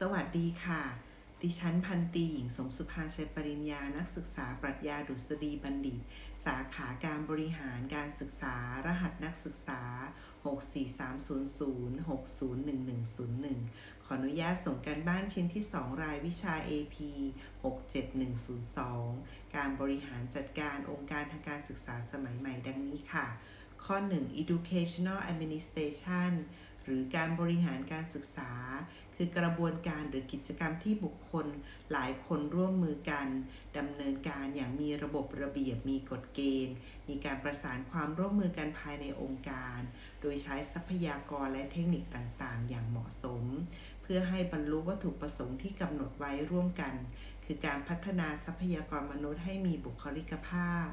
สวัสดีค่ะ ดิฉันพันตีหญิงสมสุภาชัยปริญญา นักศึกษาปรัชญาดุษฎีบัณฑิต สาขาการบริหารการศึกษารหัสนักศึกษา 64300 601101 ขออนุญาตส่งการบ้านชิ้นที่ 2 รายวิชา AP 67102 การบริหารจัดการองค์การทางการศึกษาสมัยใหม่ดังนี้ค่ะ ข้อ 1 educational administration หรือการบริหารการศึกษา คือกระบวนการหรือกิจกรรมที่บุคคลหลายคนร่วมมือกันดำเนินการอย่างมีระบบระเบียบมีกฎเกณฑ์ มีการประสานความร่วมมือกันภายในองค์การ โดยใช้ทรัพยากรและเทคนิคต่างๆ อย่างเหมาะสม เพื่อให้บรรลุวัตถุประสงค์ที่กำหนดไว้ร่วมกัน คือการพัฒนาทรัพยากรมนุษย์ให้มีบุคลิกภาพ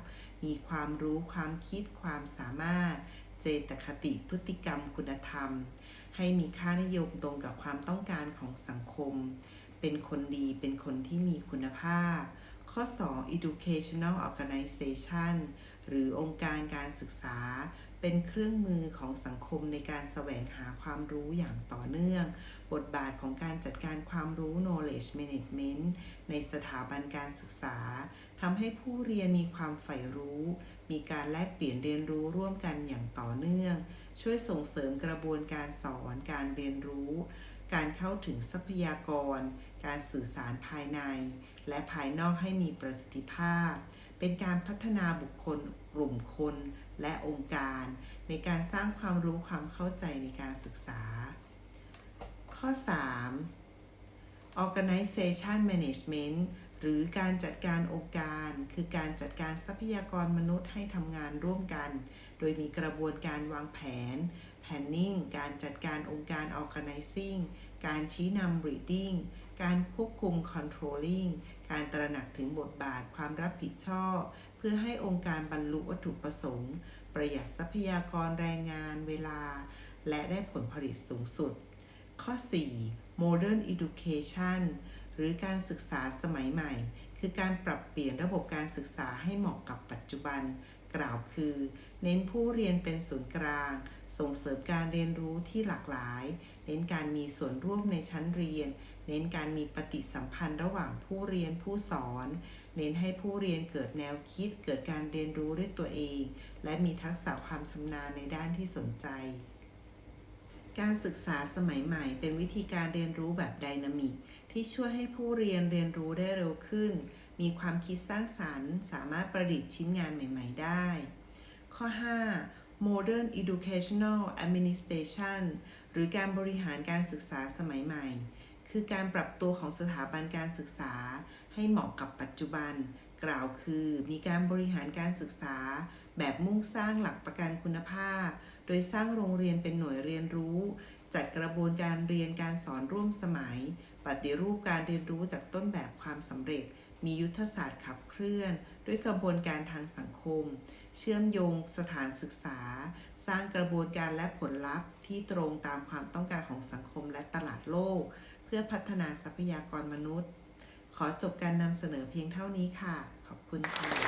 มีความรู้ความคิดความสามารถ เจตคติพฤติกรรมคุณธรรม ให้มีค่านิยมตรงกับความต้องการของสังคม เป็นคนดี เป็นคนที่มีคุณภาพ ข้อ 2 educational organization หรือองค์การการศึกษา เป็นเครื่องมือของสังคมในการแสวงหาความรู้อย่างต่อเนื่อง บทบาทของการจัดการความรู้ knowledge management ในสถาบันการศึกษาทำให้ผู้เรียนมีความใฝ่รู้ มีการแลกเปลี่ยนเรียนรู้ร่วมกันอย่างต่อเนื่อง ช่วยส่งเสริมกระบวนการสอน การเรียนรู้ การเข้าถึงทรัพยากร การสื่อสารภายใน และภายนอกให้มีประสิทธิภาพ เป็นการพัฒนาบุคคลกลุ่มคน และองค์การ ในการสร้างความรู้ความเข้าใจในการศึกษา ข้อ 3 organization management หรือการจัดการองค์การ คือการจัดการทรัพยากรมนุษย์ให้ทำงานร่วมกัน โดยมีกระบวนการวางแผน planning การจัดการองค์การ organizing การชี้นำ reading การควบคุม controlling การตระหนักถึงบทบาทความรับผิดชอบ เพื่อให้องค์การบรรลุวัตถุประสงค์ ประหยัดทรัพยากรแรงงานเวลา และได้ผลผลิตสูงสุด ข้อ 4 modern education หรือการศึกษาสมัยใหม่ คือการปรับเปลี่ยนระบบการศึกษาให้เหมาะกับปัจจุบัน กล่าวคือ เน้นผู้เรียนเป็นศูนย์กลาง ส่งเสริมการเรียนรู้ที่หลากหลาย เน้นการมีส่วนร่วมในชั้นเรียน เน้นการมีปฏิสัมพันธ์ระหว่างผู้เรียนผู้สอน เน้นให้ผู้เรียนเกิดแนวคิด เกิดการเรียนรู้ด้วยตัวเอง และมีทักษะความชำนาญในด้านที่สนใจ การศึกษาสมัยใหม่เป็นวิธีการเรียนรู้แบบไดนามิกที่ช่วยให้ผู้เรียนเรียนรู้ได้เร็วขึ้น มีความคิดสร้างสารรค์ สามารถประดิษฐ์ชิ้นงานใหม่ ๆ ได้ ข้อ 5 Modern Educational Administration หรือการบริหารการศึกษาสมัยใหม่ คือการปรับตัวของสถาบันการศึกษา ให้เหมาะกับปัจจุบัน กล่าวคือมีการบริหารการศึกษา แบบมุ่งสร้างหลักประกันคุณภาพ โดยสร้างโรงเรียนเป็นหน่วยเรียนรู้ จัดกระบวนการเรียนการสอนร่วมสมัย ปฏิรูปการเรียนรู้จากต้นแบบความสำเร็จ มียุทธศาสตร์ขับเคลื่อน ด้วยกระบวนการทางสังคม เชื่อมโยงสถานศึกษา สร้างกระบวนการและผลลัพธ์ที่ตรงตามความต้องการของสังคมและตลาดโลก เพื่อพัฒนาทรัพยากรมนุษย์ ขอจบการนำเสนอเพียงเท่านี้ค่ะ ขอบคุณค่ะ